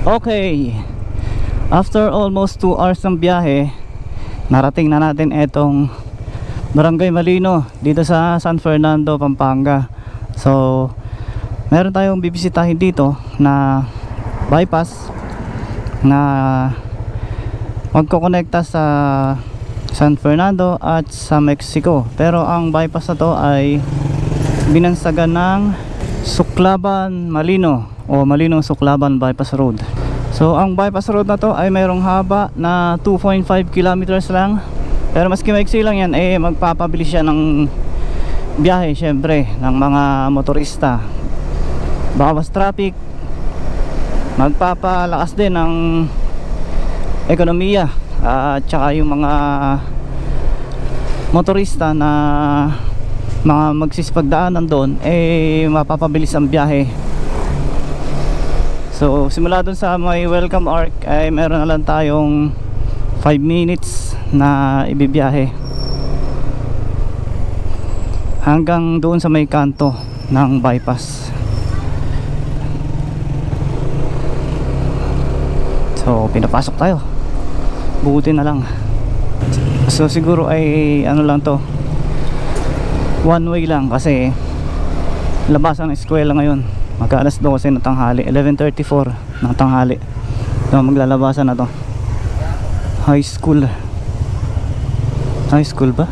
Okay. After almost 2 hours ng biyahe, narating na natin etong Barangay Malino dito sa San Fernando, Pampanga. So, meron tayong bibisitahin dito na bypass na magkokonekta sa San Fernando at sa Mexico. Pero ang bypass na to ay binansagan ng Suklaban Malino o Malino Suklaban Bypass Road. So ang bypass road na to ay mayroong haba na 2.5 kilometers lang. Pero maski maiksi lang yan eh magpapabilis siya ng biyahe syempre ng mga motorista. Bawas traffic. Magpapalakas din ng ekonomiya at saka yung mga motorista na mga magsisipagdaanan doon eh mapapabilis ang biyahe so simula doon sa may welcome arc ay meron na lang tayong 5 minutes na ibibiyahe. Hanggang doon sa may kanto ng bypass. So pinapasok tayo. Buti na lang. So siguro ay ano lang to. One way lang kasi labas ang eskwela ngayon magka alas 12 ng tanghali 11.34 ng tanghali so maglalabasan na to high school high school ba?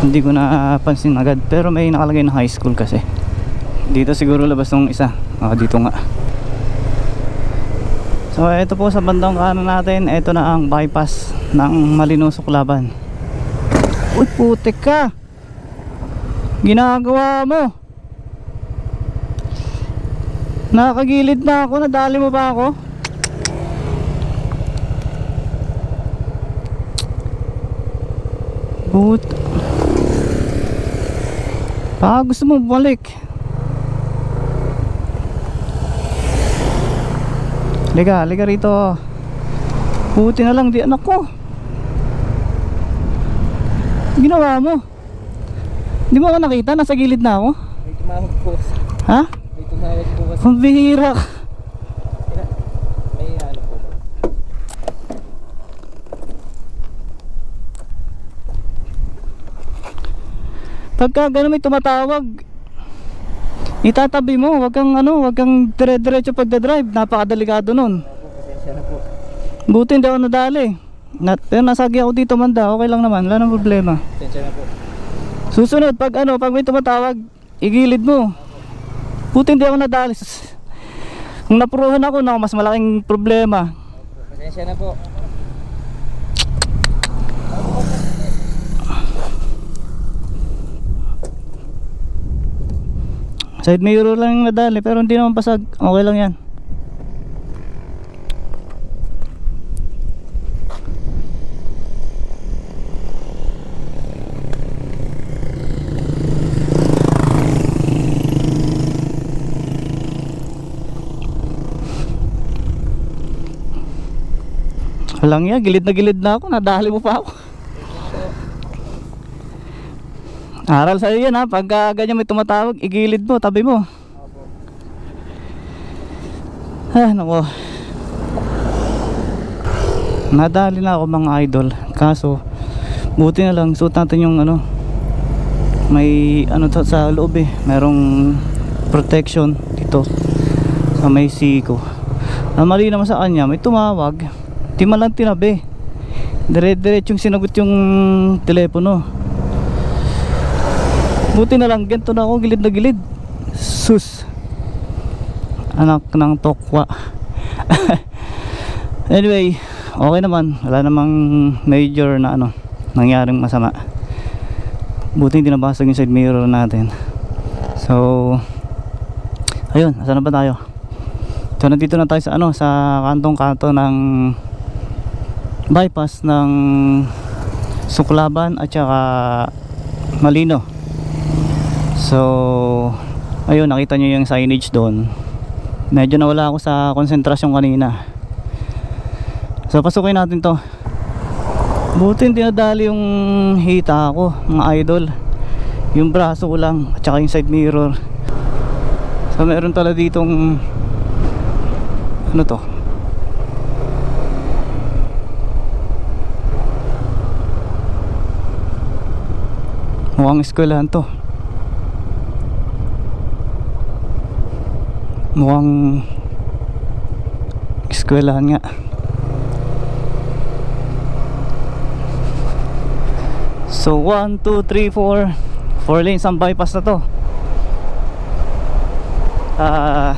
hindi ko napansin agad pero may nakalagay na high school kasi dito siguro labas ng isa oh, dito nga So ito po sa bandang kanan natin, ito na ang bypass ng Malinusok Laban. Uy putik ka! Ginagawa mo! Nakagilid na ako, nadali mo ba ako? But Ah, gusto mo bumalik. Liga, liga rito. Buti na lang di anak ko. Ginawa mo. Di mo ako nakita, nasa gilid na ako. May tumawag po. Ha? May tumawag po kasi. Ang bihira. May ano po. Pagka gano'n may tumatawag, itatabi mo, wag kang ano, wag kang dire-diretso pagdadrive, napakadelikado nun. Buti hindi ako nadali. Na, pero nasagi ako dito manda, okay lang naman, wala nang problema. Pasensya na po. Susunod, pag ano, pag may tumatawag, igilid mo. Buti hindi ako nadali. Kung napuruhan ako, na mas malaking problema. Pasensya na po. Side mirror lang yung nadali, pero hindi naman pasag. Okay lang yan. Walang yan, gilid na gilid na ako, nadali mo pa ako. Aral sa'yo yan ha, pagka ganyan may tumatawag, igilid mo, tabi mo. Ah, nako. Nadali na ako mga idol. Kaso, buti na lang, suot natin yung ano, may ano to sa loob eh, merong protection dito sa may siko. Ang mali naman sa kanya, may tumawag, di man lang tinabi. Dire-diretsong sinagot yung telepono. Buti na lang, ganito na ako, gilid na gilid. Sus. Anak ng tokwa. anyway, okay naman. Wala namang major na ano, nangyaring masama. Buti hindi nabasag yung side mirror natin. So, ayun, asan na ba tayo? So, nandito na tayo sa ano, sa kantong-kanto ng bypass ng Suklaban at saka Malino. So, ayun, nakita nyo yung signage doon. Medyo nawala ako sa konsentrasyon kanina. So, pasukin natin to. Buti hindi yung hita ko, mga idol. Yung braso ko lang, at saka yung side mirror. So, meron tala ditong ano to? Mukhang eskwelahan to. Mukhang eskwelahan nga. So 1, 2, 3, 4 4 lanes ang bypass na to Ah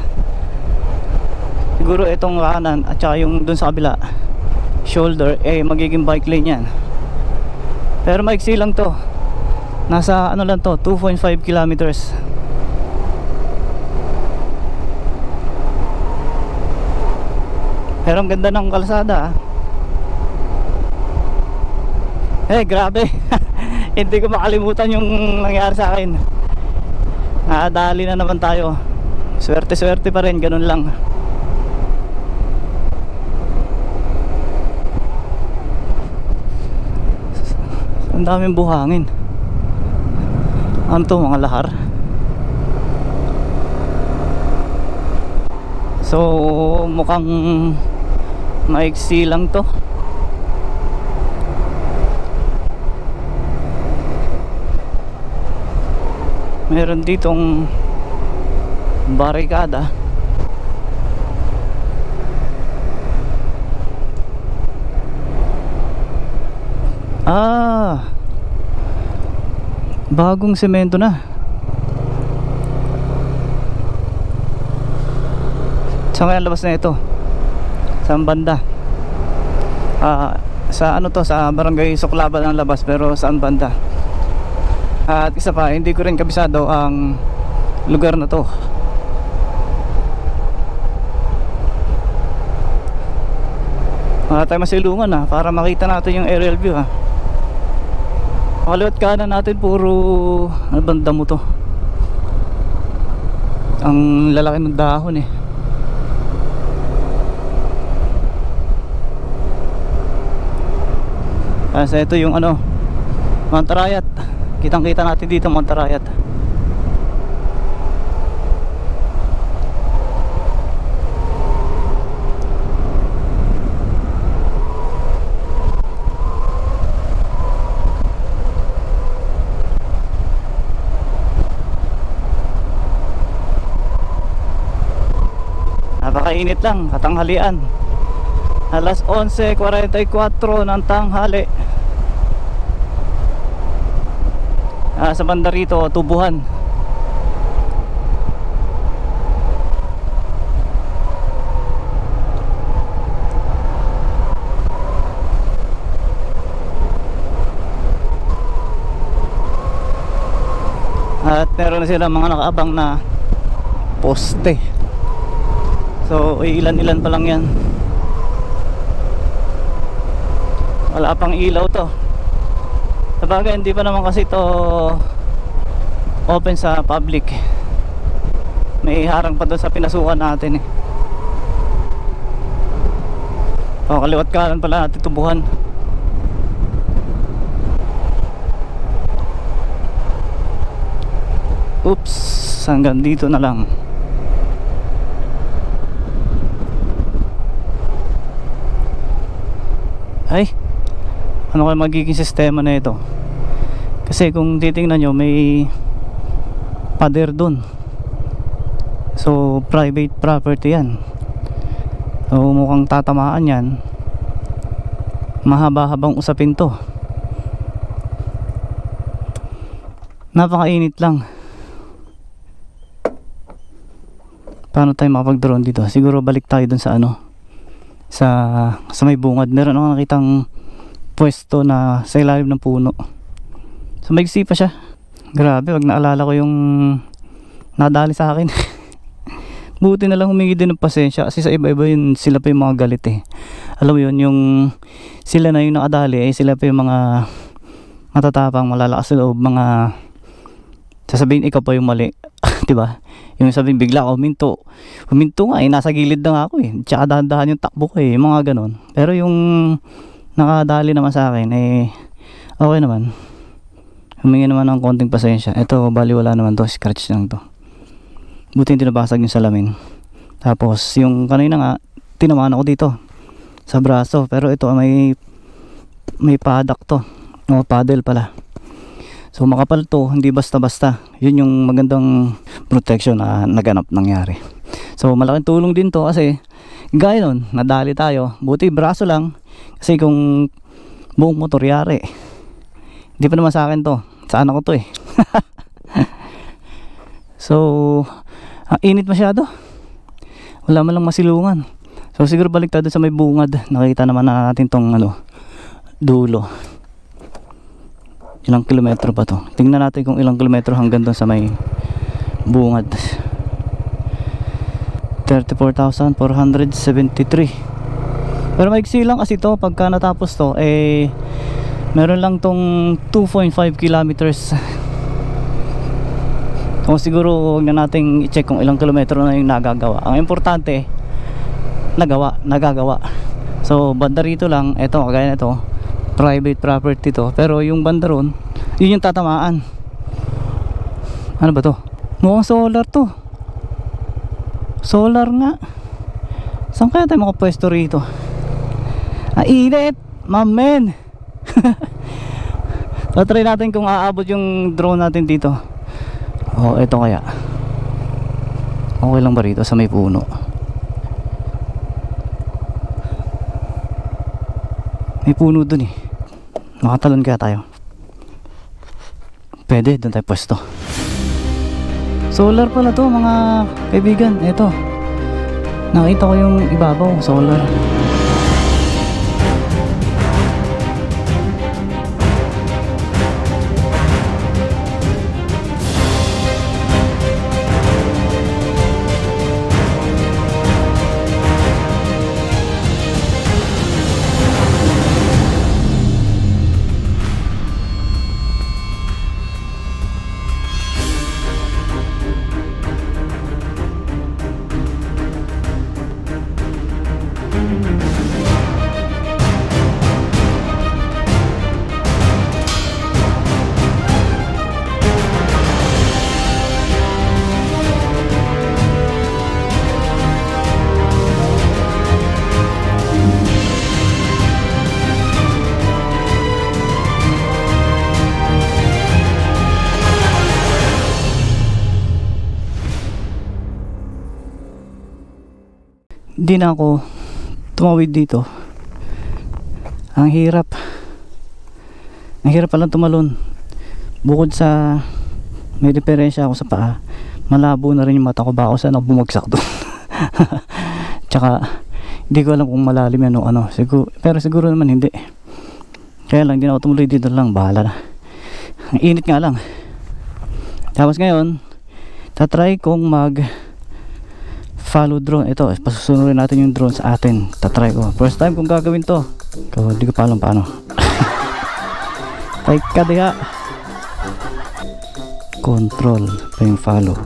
Siguro itong kanan at saka yung dun sa kabila Shoulder eh magiging bike lane yan Pero maiksi lang to Nasa ano lang to 2.5 kilometers Pero ang ganda ng kalsada ah Eh, grabe. Hindi ko makalimutan yung nangyari sa akin. Nakadali na naman tayo. Swerte-swerte pa rin, ganun lang. Ang daming buhangin. Ano to, mga lahar? So, mukhang maiksi lang to. meron ditong barikada ah bagong semento na. Saan kaya labas na ito. Saan banda ah sa ano to? Sa barangay Suklaban ang labas pero saan banda at isa pa, hindi ko rin kabisado ang lugar na to. Wala tayo masilungan ha, para makita natin yung aerial view ha. Kaliwat kanan natin puro ano banda mo to. Ang lalaki ng dahon eh. Kasi ito yung ano, Mount Arayat. Kitang kita natin dito Montarayat Napakainit lang, katanghalian. Alas 11.44 ng tanghali. Ah, sa banda rito tubuhan. At meron na sila mga nakaabang na poste so ilan ilan pa lang yan wala pang ilaw to Sabagay hindi pa naman kasi ito open sa public. May harang pa doon sa pinasukan natin eh. O kaliwat kanan pala natin tubuhan. Oops, hanggang dito na lang. Ay, ano kaya magiging sistema na ito? Kasi kung titingnan nyo may pader dun. So private property yan. So mukhang tatamaan yan. Mahaba-habang usapin to. Napakainit lang. Paano tayo makapag drone dito? Siguro balik tayo dun sa ano sa sa may bungad meron akong nakitang pwesto na sa ilalim ng puno. So maigsi pa siya. Grabe wag naalala ko yung nadali sa akin. Buti na lang humingi din ng pasensya kasi sa iba-iba yun sila pa yung mga galit eh. Alam mo yun yung sila na yung nakadali eh sila pa yung mga matatapang malalakas sa loob mga sasabihin ikaw pa yung mali 'di ba yung sabihin bigla ako huminto huminto nga eh nasa gilid na nga ako eh tsaka dahan-dahan yung takbo ko eh mga ganon pero yung nakadali naman sa akin eh okay naman humingi naman ng konting pasensya ito bali wala naman to scratch lang to Buti hindi nabasag yung salamin. Tapos yung kanina nga, tinamaan ako dito sa braso. Pero ito may may padak to. O paddle pala. So makapal to, hindi basta-basta. Yun yung magandang protection na naganap nangyari. So malaking tulong din to kasi gaya nun, nadali tayo. Buti braso lang. Kasi kung buong motor yari. Hindi pa naman sa akin to. Sa anak ko to eh. so, init masyado. Wala man lang masilungan. So siguro balik tayo dun sa may bungad. Nakita naman natin tong ano, dulo. Ilang kilometro ba to? Tingnan natin kung ilang kilometro hanggang doon sa may bungad. 34,473. Pero maiksi lang kasi to pagka natapos to eh meron lang tong 2.5 kilometers. Kung siguro huwag na nating i-check kung ilang kilometro na yung nagagawa. Ang importante, nagawa, nagagawa. So, banda rito lang, eto, kagaya nito, private property to. Pero yung banda ron, yun yung tatamaan. Ano ba to? Mukhang solar to. Solar nga. Saan kaya tayo makapwesto rito? Ah, init! Mamen! so, try natin kung aabot yung drone natin dito. Oh, ito kaya. Okay lang ba rito sa may puno? May puno dun eh. Makatalon kaya tayo. Pwede, doon tayo pwesto. Solar pala to mga kaibigan. Ito. Nakita ko yung ibabaw, solar. Hindi ako tumawid dito. Ang hirap. Ang hirap palang tumalon. Bukod sa may diferensya ako sa paa, malabo na rin yung mata ko. Baka saan ako bumagsak doon. Tsaka, hindi ko alam kung malalim yan o ano. Siguro, pero siguro naman hindi. Kaya lang, hindi na ako tumuloy dito lang. Bahala na. Ang init nga lang. Tapos ngayon, tatry kong mag follow drone. Ito, pasusunurin natin yung drone sa atin. Tatry ko. First time kong gagawin to. Hindi ko pa alam paano. Tay ka diha. Control pa yung follow.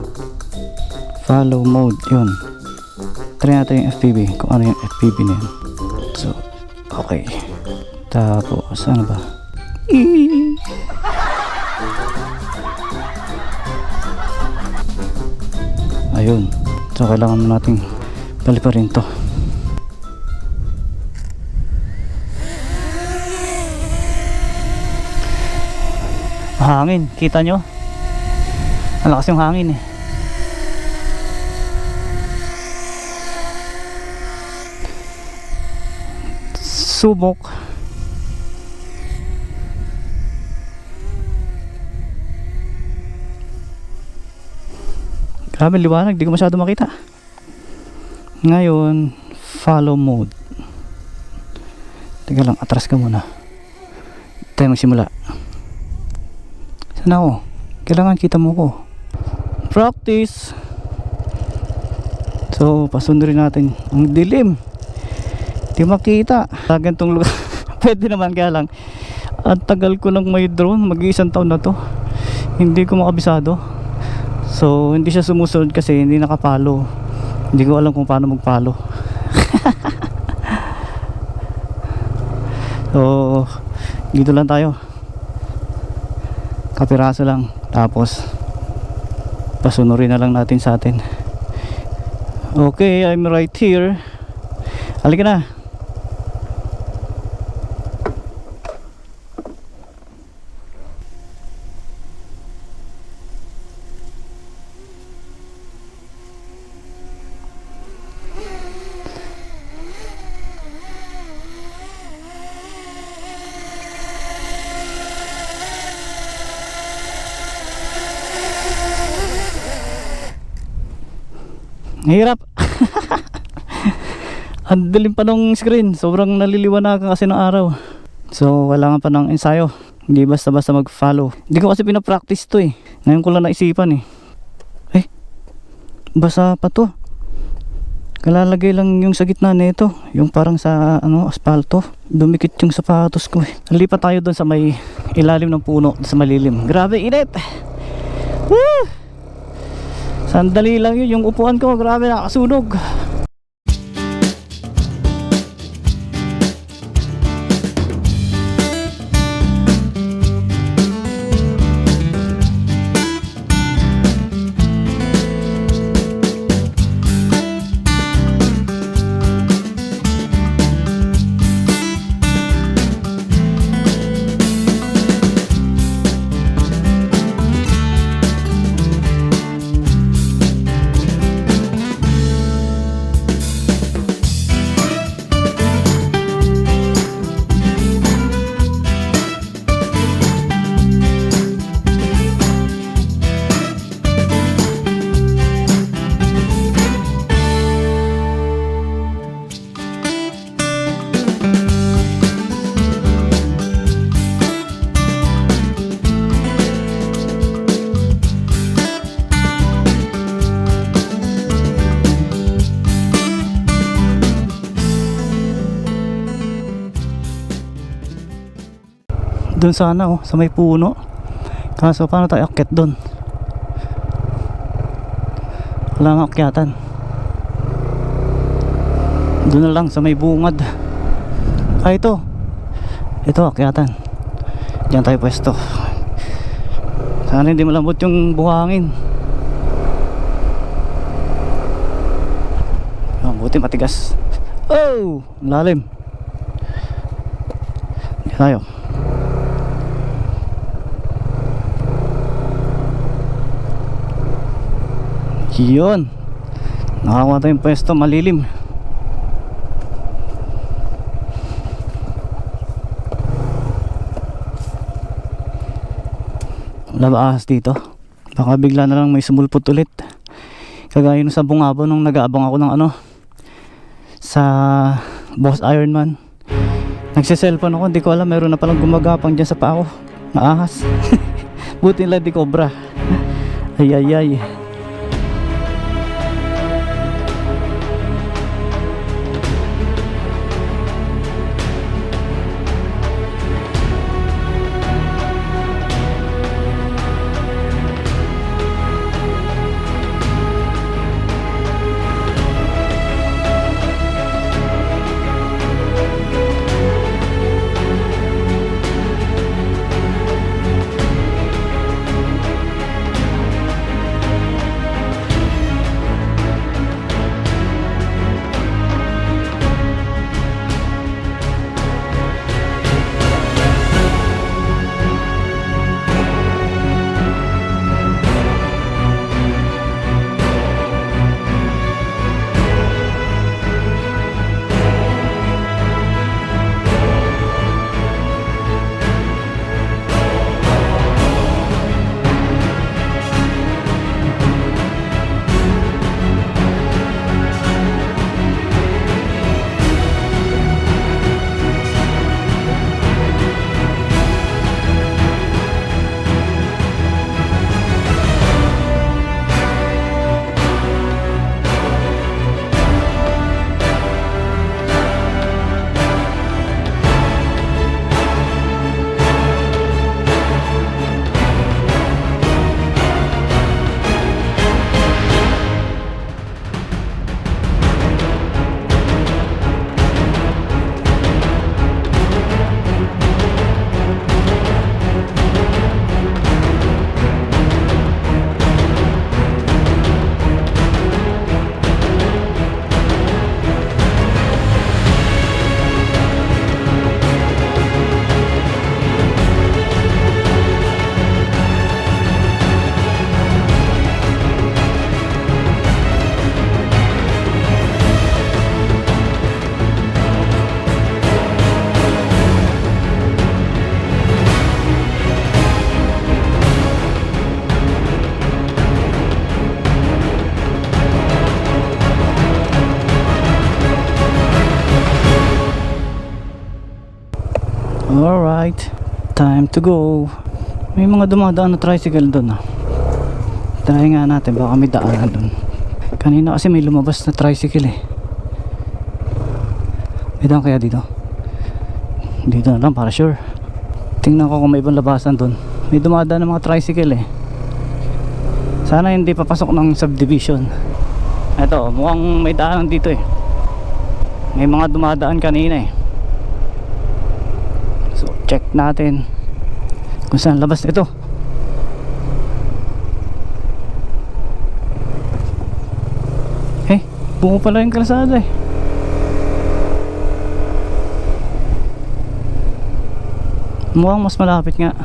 Follow mode, yun. Try natin yung FPV. Kung ano yung FPV na yun. So, okay. Tapos, ano ba? Ayun. So kailangan mo nating paliparin to. Hangin, kita nyo? Ang lakas yung hangin eh. Subok. Grabe liwanag, di ko masyado makita. Ngayon, follow mode. Teka lang, atras ka muna. Tayo magsimula. Saan ako? Kailangan kita mo ko. Practice! So, pasundurin natin. Ang dilim. Di makita. Sa ganitong lugar. Pwede naman kaya lang. Ang tagal ko nang may drone. Mag-iisang taon na to. Hindi ko makabisado. So, hindi siya sumusunod kasi hindi nakapalo. Hindi ko alam kung paano magpalo. so, dito lang tayo. Kapiraso lang. Tapos, pasunurin na lang natin sa atin okay I'm right here halika na Hirap. Ang dilim pa ng screen. Sobrang naliliwanagan kasi ng araw. So, wala pa ng ensayo. Hindi basta-basta mag-follow. Hindi ko kasi pinapractice to eh. Ngayon ko lang naisipan eh. Eh, basa pa to. Kalalagay lang yung sa gitna nito. Yung parang sa ano, aspalto. Dumikit yung sapatos ko eh. Lipat tayo doon sa may ilalim ng puno. Sa malilim. Grabe, init! Woo! Sandali lang yun, yung upuan ko, grabe nakasunog. Doon sana oh, sa may puno. Kaso paano tayo akyat doon? Wala nga akyatan. Doon na lang sa may bungad. Ah, ito. Ito akyatan. Diyan tayo pwesto. Sana hindi malambot yung buhangin. Oh, buti matigas. Oh! Lalim. Diyan tayo. Yun. Nakakuha tayong pwesto malilim. Wala ba ahas dito? Baka bigla na lang may sumulpot ulit. Kagaya nung sa bungabo nung nag-aabang ako ng ano sa Boss Ironman. Nagsiselfone ako, hindi ko alam meron na palang gumagapang dyan sa paa ko. Maahas. Buti lang di cobra. Ay ay ay. Alright, time to go. May mga dumadaan na tricycle doon ah. Try nga natin, baka may daanan doon. Kanina kasi may lumabas na tricycle eh. May daan kaya dito? Dito na lang para sure. Tingnan ko kung may ibang labasan doon. May dumadaan ng mga tricycle eh. Sana hindi papasok ng subdivision. Ito, mukhang may daanan dito eh. May mga dumadaan kanina eh. Check natin kung saan labas ito. Eh, bungo pala yung kalsada eh. Mukhang mas malapit nga.